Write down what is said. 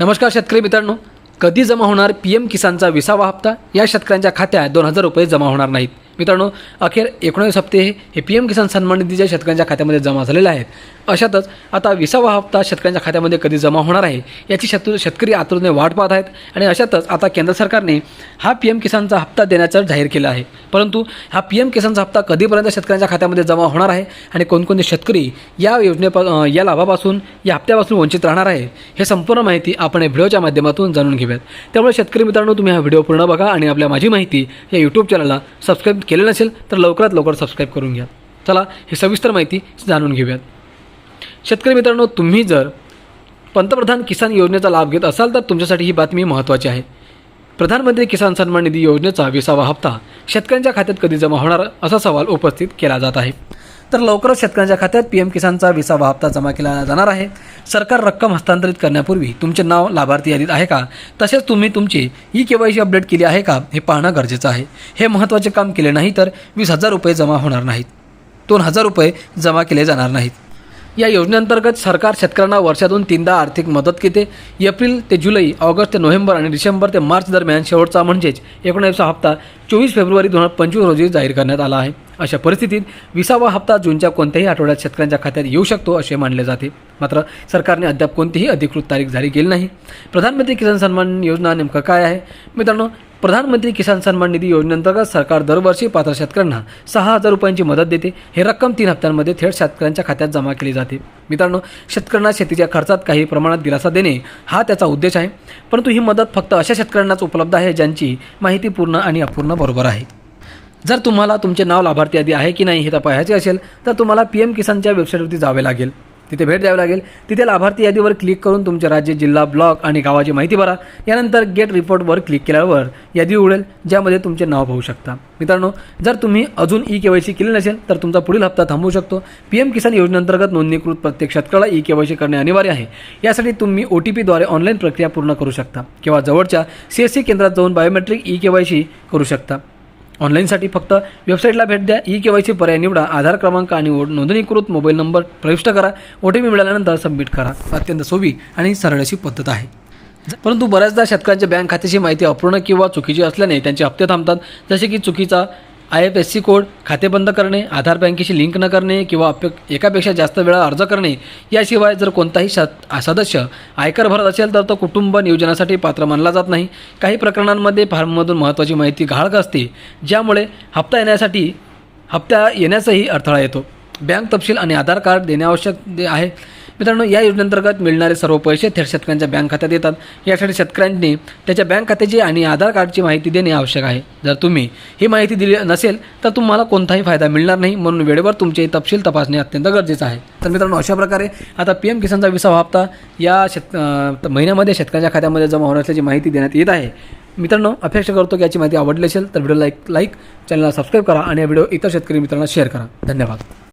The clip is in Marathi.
नमस्कार शेतकरी मित्रांनो. कधी जमा होणार पी एम किसानचा विसावा हप्ता? या शेतकऱ्यांच्या खात्यात दोन हजार रुपये जमा होणार नाहीत. मित्रांनो अखेर एकोणीस हप्ते हे पी एम किसान सन्मान निधीच्या शेतकऱ्यांच्या खात्यामध्ये जमा झालेले आहेत. अशातच आता विसावा हप्ता शेतकऱ्यांच्या खात्यामध्ये कधी जमा होणार आहे याची शेत शेतकरी आतुरतेने वाट पाहत आहेत आणि अशातच आता केंद्र सरकारने हा पी एम किसानचा हप्ता देण्याचं जाहीर केलं आहे. परंतु हा पी एम किसानचा हप्ता कधीपर्यंत शेतकऱ्यांच्या खात्यामध्ये जमा होणार आहे आणि कोणकोणते शेतकरी या योजनेपा या लाभापासून या हप्त्यापासून वंचित राहणार आहे हे संपूर्ण माहिती आपण या व्हिडिओच्या माध्यमातून जाणून घेऊयात. त्यामुळे शेतकरी मित्रांनो तुम्ही हा व्हिडिओ पूर्ण बघा आणि आपल्या माझी माहिती या यूट्यूब चॅनलला सबस्क्राईब केले नसेल तर लवकरात लवकर सबस्क्राईब करून घ्या. चला ही सविस्तर माहिती जाणून घेऊयात. शेतकरी मित्रांनो तुम्ही जर पंतप्रधान किसान योजनेचा लाभ घेत असाल तर तुमच्यासाठी ही बातमी महत्त्वाची आहे. प्रधानमंत्री किसान सन्मान निधी योजनेचा विसावा हप्ता शेतकऱ्यांच्या खात्यात कधी जमा होणार असा सवाल उपस्थित केला जात आहे. तर लवकरच शेतकऱ्यांच्या खात्यात पी एम किसानचा विसावा हप्ता जमा केला जाणार आहे. सरकार रक्कम हस्तांतरित करण्यापूर्वी तुमचे नाव लाभार्थी यादीत आहे का? तसेच तुम्ही तुमची E K Y C update केली आहे का? हे पाहणं गरजेचं आहे. हे महत्त्वाचे काम केले नाही तर वीस हजार रुपये जमा होणार नाहीत. दोन हजार रुपये जमा केले जाणार नाहीत. या योजनेअंतर्गत सरकार शेतकऱ्यांना वर्षातून तीनदा आर्थिक मदत देते एप्रिल ते जुलै ऑगस्ट ते नोव्हेंबर आणि डिसेंबर ते मार्च दरम्यान शेवटचा म्हणजेच एकोणीसचा हप्ता चोवीस फेब्रुवारी दोन हजार पंचवीस रोजी जाहीर करण्यात आला आहे. अशा परिस्थितीत विसावा हप्ता जूनच्या कोणत्याही आठवड्यात शेतकऱ्यांच्या खात्यात येऊ शकतो असे मानले जाते. मात्र सरकारने अद्याप कोणतीही अधिकृत तारीख जारी केली नाही. प्रधानमंत्री किसान सन्मान योजना नेमकं काय आहे? मित्रांनो प्रधानमंत्री किसान सन्मान निधी योजनेअंतर्गत सरकार दरवर्षी पात्र शेतकऱ्यांना सहा हजार रुपयांची मदत देते. हे रक्कम तीन हप्त्यांमध्ये थेट शेतकऱ्यांच्या खात्यात जमा केली जाते. मित्रांनो शेतकऱ्यांना शेतीच्या खर्चात काही प्रमाणात दिलासा देणे हा त्याचा उद्देश आहे. परंतु ही मदत फक्त अशा शेतकऱ्यांनाच उपलब्ध आहे ज्यांची माहिती पूर्ण आणि अपूर्ण बरोबर आहे. जर तुम्हाला तुमचे नाव लाभार्थी यादी आहे की नाही हे तपासायचे असेल तर तुम्हाला पी एम किसानच्या वेबसाईटवरती जावे लागेल. तिथे भेट द्यावी लागेल. तिथे लाभार्थी यादीवर क्लिक करून तुमचे राज्य जिल्हा ब्लॉक आणि गावाची माहिती भरा. यानंतर गेट रिपोर्टवर क्लिक केल्यावर यादी उघडेल ज्यामध्ये तुमचे नाव पाहू शकता. मित्रांनो जर तुम्ही अजून ई के वाय सी केली नसेल तर तुमचा पुढील हप्ता थांबवू शकतो. पी एम किसान योजनेअंतर्गत नोंदणीकृत प्रत्येक शेतकऱ्याला ई के वाय सी करणे अनिवार्य आहे. यासाठी तुम्ही ओ टी पीद्वारे ऑनलाईन प्रक्रिया पूर्ण करू शकता किंवा जवळच्या सी एस सी केंद्रात जाऊन biometric E K Y C करू शकता. ऑनलाईनसाठी फक्त वेबसाईटला भेट द्या ई के वाय सी पर्याय निवडा आधार क्रमांक आणि ओ- नोंदणीकृत मोबाईल नंबर प्रविष्ट करा ओ टी पी मिळाल्यानंतर सबमिट करा. अत्यंत सोपी आणि सरळ अशी पद्धत आहे. परंतु बऱ्याचदा शेतकऱ्यांच्या बँक खात्याची माहिती अपूर्ण किंवा चुकीची असल्याने त्यांचे हप्ते थांबतात जसे की चुकीचा I F S C code खाते बंद करणे आधार बँकेशी लिंक न करणे किंवा अपे एकापेक्षा जास्त वेळा अर्ज करणे याशिवाय जर कोणताही शत सदस्य आयकर भरत असेल तर तो कुटुंब नियोजनासाठी पात्र मानला जात नाही. काही प्रकरणांमध्ये फॉर्ममधून महत्त्वाची माहिती घाळक असते ज्यामुळे हप्ता येण्यासाठी हप्ता येण्याचाही अडथळा येतो. बँक तपशील आणि आधार कार्ड देणे आवश्यक दे- आहे. मित्रांनो या योजनेअंतर्गत मिळणारे सर्व पैसे थेट शेतकऱ्यांच्या बँक खात्यात येतात. यासाठी शेतकऱ्यांनी त्याच्या बँक खात्याची आणि आधार कार्डची माहिती देणे आवश्यक आहे. जर तुम्ही ही माहिती दिली नसेल तर तुम्हाला कोणताही फायदा मिळणार नाही म्हणून वेळेवर तुमचे तपशील तपासणे अत्यंत गरजेचं आहे. तर मित्रांनो अशा प्रकारे आता पी एम किसानचा विसावा हप्ता या शेत महिन्यामध्ये शेतकऱ्यांच्या खात्यामध्ये जमा होणार असल्याची माहिती देण्यात येत आहे. मित्रांनो अपेक्षा करतो की याची माहिती आवडली असेल तर व्हिडिओ लाईक लाईक चॅनलला सबस्क्राईब करा आणि हा व्हिडिओ इतर शेतकरी मित्रांना शेअर करा. धन्यवाद.